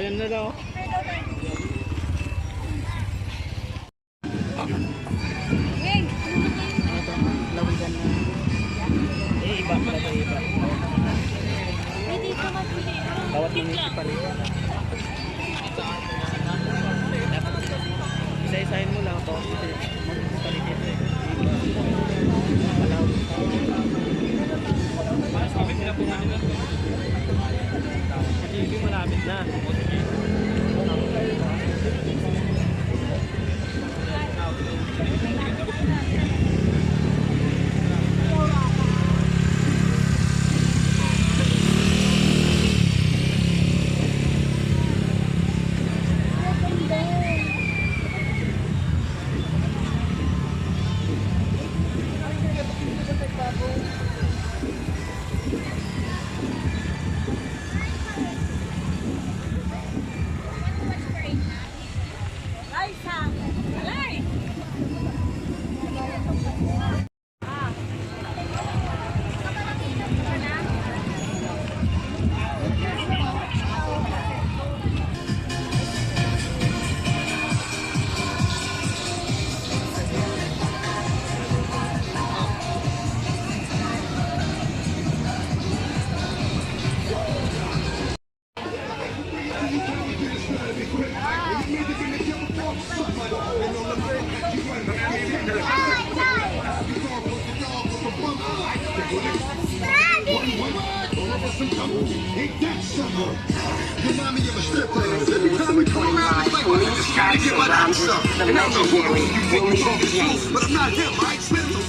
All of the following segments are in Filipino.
Ayan na daw. Hey, I just gotta to, but I'm so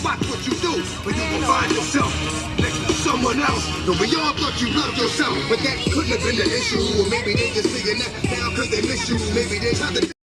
watch what you do. But you will find yourself next to someone else. Though we all thought you loved yourself, but that couldn't have been the issue. Maybe they just figuring that now cause they miss you. Maybe they tried to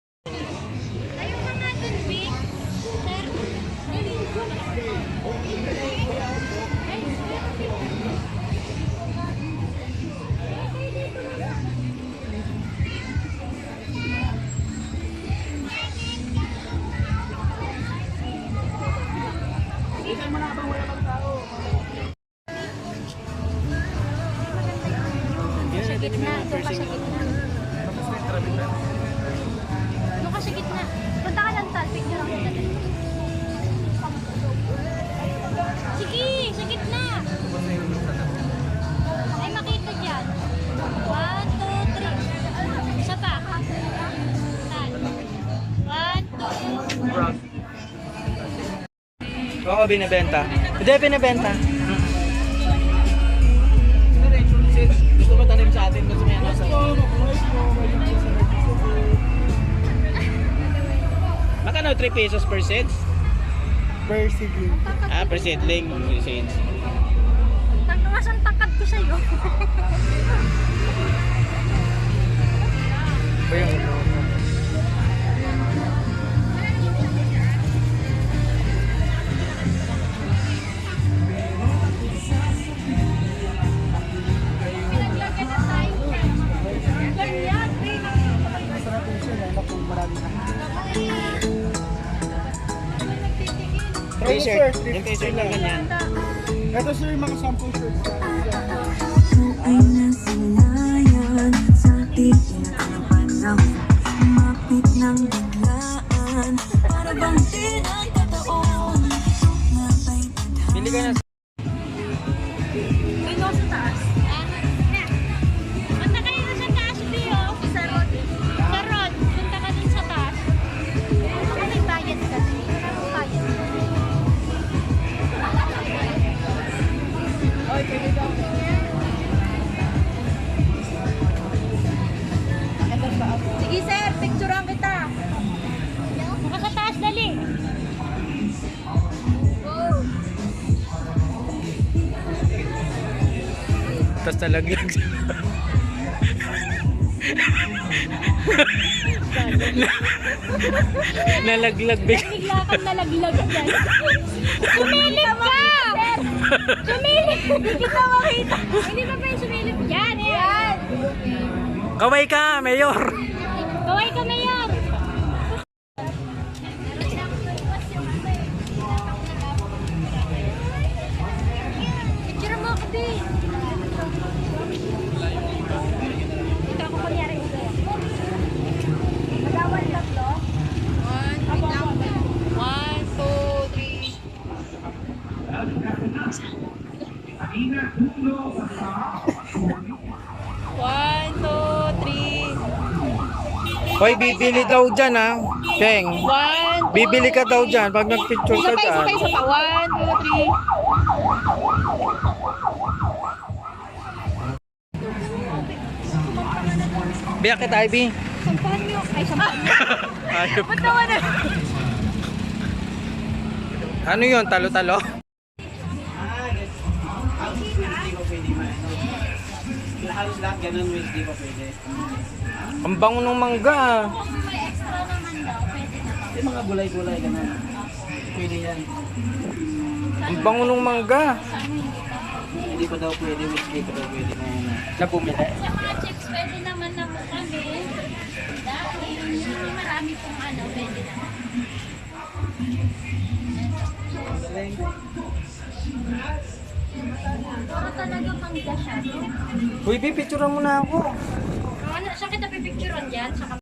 two, Oo, binibenta. Hindi, binibenta. Gusto mo tanim sa atin kasi may ano sa... Magkano 3 pesos per seeds? Per seedling. Ah, per seedling. Seeds. Ang takad ko sa'yo. Ba yung ano? T-shirt. Sir, Yung t-shirt na ganyan. Ito sir, yung mga sample shirts. ay nasanayan sa ating pinakanapanahon Umapit ng biglaan Para bang tinagkataon Bili ka na Tapos. Nalaglag big. Bigla kang nalaglag dyan. Sumilip ka! Sumilip! Hindi kita makita. Hindi pa ba yung sumilip? Yan. Kaway ka, mayor. Kaway ka, Mayor. Hoy, bibili daw dyan ha. Peng, One, two, bibili ka daw dyan pag nagpicture Isa ka pa, isa dyan. pa, isa pa. One, two, three. Biyak kita, Ivy. Sampahan nyo. Ay, sampahan. Ayop. Ba't naman na? Ano yun? Talo-talo? Halos lahat ganun, Will. Di pa pwede. Ang bango ng mangga. May extra naman daw. Pwede na. Yung mga gulay-gulay, ganun. Pwede yan. Ang bango ng mangga. Hindi pa daw pwede, Will. Hindi pa daw pwede na yun. ah. Na bumili. Sa mga chips, pwede naman na po kami. Dahil marami pong ano, pwede na. Para talaga pang siya. Uy, Bi, picturean mo na ako. Ano, saan kita pipicturean dyan? Sa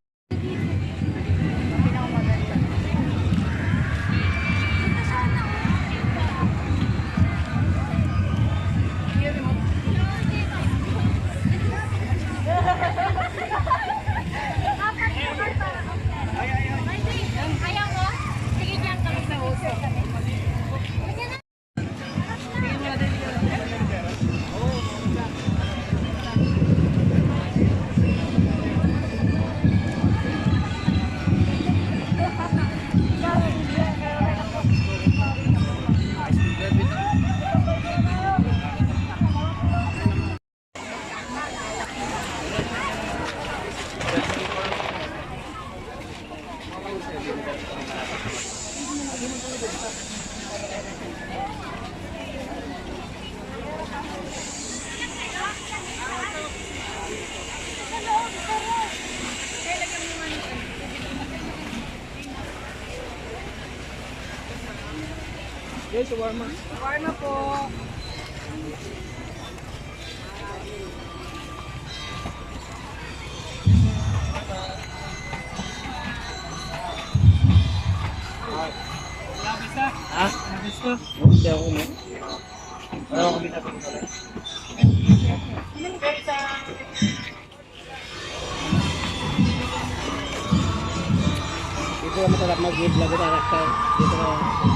Yes, warma. Warma po. Ha? Gusto? Hindi ako mo. Wala akong binabing ko rin. Dito ka masarap mag-vlog at arak Dito ka.